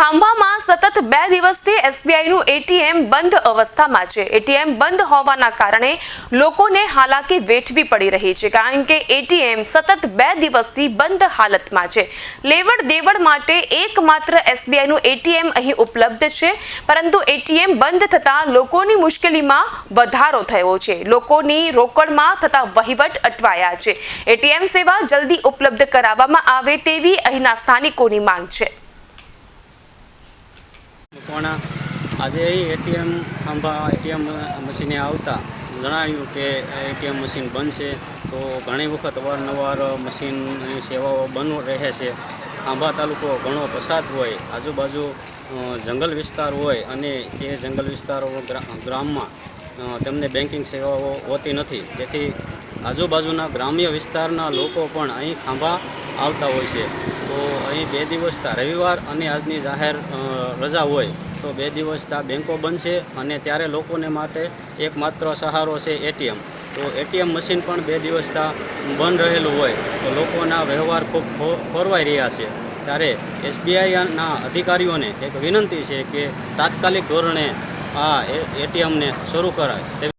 ખાંભામાં સતત બે દિવસથી એસબીઆઈનું એટીએમ બંધ અવસ્થામાં છે. એટીએમ બંધ હોવાના કારણે લોકોને હાલાકી વેઠવી પડી રહી છે, કારણ કે એટીએમ સતત બે દિવસથી બંધ હાલતમાં છે. લેવડ દેવડ માટે એકમાત્ર એસબીઆઈનું એટીએમ અહીં ઉપલબ્ધ છે, પરંતુ એટીએમ બંધ થતાં લોકોની મુશ્કેલીમાં વધારો થયો છે. લોકોની રોકડમાં થતા વહીવટ અટવાયા છે. એટીએમ સેવા જલ્દી ઉપલબ્ધ કરાવવામાં આવે તેવી અહીંના સ્થાનિકોની માંગ છે. મકવાણા આજે એટીએમ ખાંભા એટીએમ મશીને આવતા. જણાવ્યું કે એટીએમ મશીન બંધ છે. તો ઘણી વખત અવારનવાર મશીનની સેવાઓ બંધ રહે છે. ખાંભા તાલુકો ઘણો પસાર હોય. આજુબાજુ જંગલ વિસ્તાર હોય અને એ જંગલ વિસ્તારો ગ્રા- ગ્રામમાં તેમને બેન્કિંગ સેવાઓ હોતી નથી. તેથી આજુબાજુના ગ્રામ્ય વિસ્તારના લોકો પણ અહીં ખાંભા આવતા હોય છે. તો અહીં બે દિવસ રવિવાર અને આજની જાહેર રજા હોય, તો બે દિવસતા બેન્કો બંધ છે અને ત્યારે લોકોને માટે એકમાત્ર સહારો છે એટીએમ. તો એટીએમ મશીન પણ બે દિવસ બંધ રહેલું હોય, તો લોકોના વ્યવહાર ખૂબ ખોરવાઈ રહ્યા છે. ત્યારે એસબીઆઈના અધિકારીઓને એક વિનંતી છે કે તાત્કાલિક ધોરણે આ એટીએમને શરૂ કરાય, તેવી